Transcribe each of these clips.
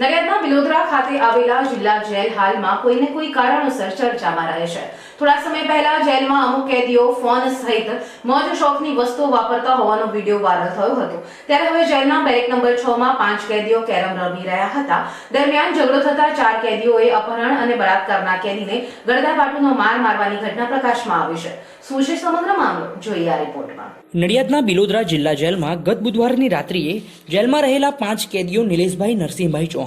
નડિયાદના બિલોદરા ખાતે આવેલા જિલ્લા જેલ હાલમાં કોઈને કોઈ કારણોસર ચર્ચામાં રહે છે. થોડા સમય પહેલા જેલમાં અમુક કેદીઓ ફોન સહિત મોજ શોખની વસ્તુઓ વાપરતા હોવાનો વીડિયો વાયરલ થયો હતો. ત્યારે હવે જેલના બેરેક નંબર છ માં પાંચ કેદીઓ કેરમ રમી રહ્યા હતા. દરમિયાન ઝઘડો થતા ચાર કેદીઓએ અપહરણ અને બળાત્કારના કેદીને ગળદાપાટુનો માર મારવાની ઘટના પ્રકાશમાં આવી છે. શું છે સમગ્ર મામલો? જોઈએ આ રિપોર્ટમાં. નડિયાદના બિલોદરા જિલ્લા જેલમાં ગત બુધવારની રાત્રિએ જેલમાં રહેલા પાંચ કેદીઓ નિલેશભાઈ નરસિંહભાઈ ચૌહાણ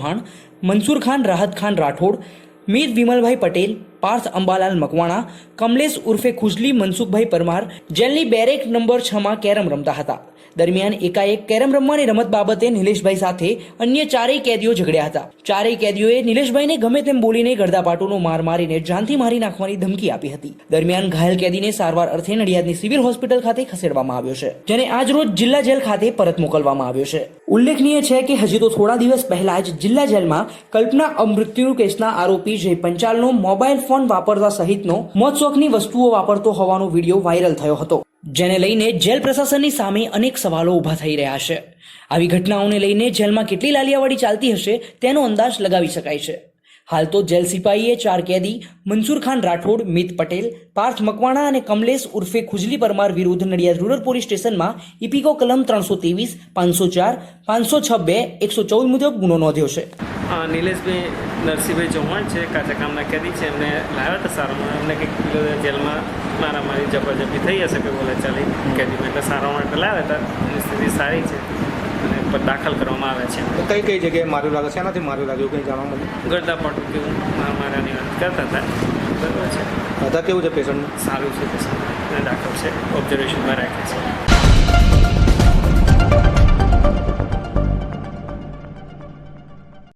મનસુર ખાન રાહત ખાન રાઠોડ મીર વિમલભાઈ પટેલ પાર્થ અંબાલાલ મકવાણા, કમલેશ ઉર્ફે ખુજલી મનસુખભાઈ પરમાર, જેલની બેરેક નંબર છ માં કેરમ રમતા હતા. દરમિયાન એકાએક કેરમ રમવાની રમત બાબતે નિલેશભાઈ સાથે અન્ય ચારેય કેદીઓ ઝઘડ્યા હતા. ચારેય કેદીઓએ નિલેશભાઈને ગમે તેમ બોલીને ગરદાપાટોનો માર મારીને જાનથી મારી નાખવાની ધમકી આપી હતી. દરમિયાન ઘાયલ કેદીને સારવાર અર્થે નડિયાદની સિવિલ હોસ્પિટલ ખાતે ખસેડવામાં આવ્યો છે, જેને આજરોજ જિલ્લા જેલ ખાતે પરત મોકલવામાં આવ્યો છે. ઉલ્લેખનીય છે કે હજી તો થોડા દિવસ પહેલા જ જિલ્લા જેલમાં કલ્પના અમૃત્યુ કેસના આરોપી જય પંચાલનો મોબાઈલ ફોન વાપરવા સહિતનો મોજશોખની વસ્તુઓ વાપરતો હોવાનો વીડિયો વાયરલ થયો હતો. જેને લઈને જેલ પ્રશાસનની સામે અનેક સવાલો ઊભા થઈ રહ્યા છે. આવી ઘટનાઓને લઈને જેલમાં કેટલી લાલિયાવાડી ચાલતી હશે તેનો અંદાજ લગાવી શકાય છે. હાલ તો જેલ સિપાહીએ ચાર કેદી મનસુર ખાન રાઠોડ મિત પટેલ પાર્થ મકવાણા અને કમલેશ ઉર્ફે ખુજલી પરમાર વિરુદ્ધ નડિયાદ રૂરલ પોલીસ સ્ટેશનમાં ઇપિકો કલમ ત્રણસો ત્રેવીસ પાંચસો ચાર પાંચસો છ બે એકસો ચૌદ મુજબ ગુનો નોંધ્યો છે. નિલેશભાઈ નરસિંહભાઈ ચૌહાણ છે કાચા કામના કેદી છે. એમને લાવ્યા હતા સારામાં એમને કંઈક જેલમાં મારા મારી ઝપાઝપી થઈ હશે કે બોલે ચાલી કેદીમાં. એટલે સારા માટે લાવ્યા હતા. એની સ્થિતિ સારી છે. અને પર દાખલ કરવામાં આવે છે. તો કઈ કઈ જગ્યાએ માર્યું લાગે છે? એનાથી માર્યું લાગે એવું કંઈ જાણવા મળ્યું? ગરદાપાટું કેવું? મારાની વાત કરતા હતા. બરાબર છે. બધા કેવું છે પેશન્ટનું સારું છે પેશન્ટ અને દાખલ છે. ઓબ્ઝર્વેશનમાં રાખે છે.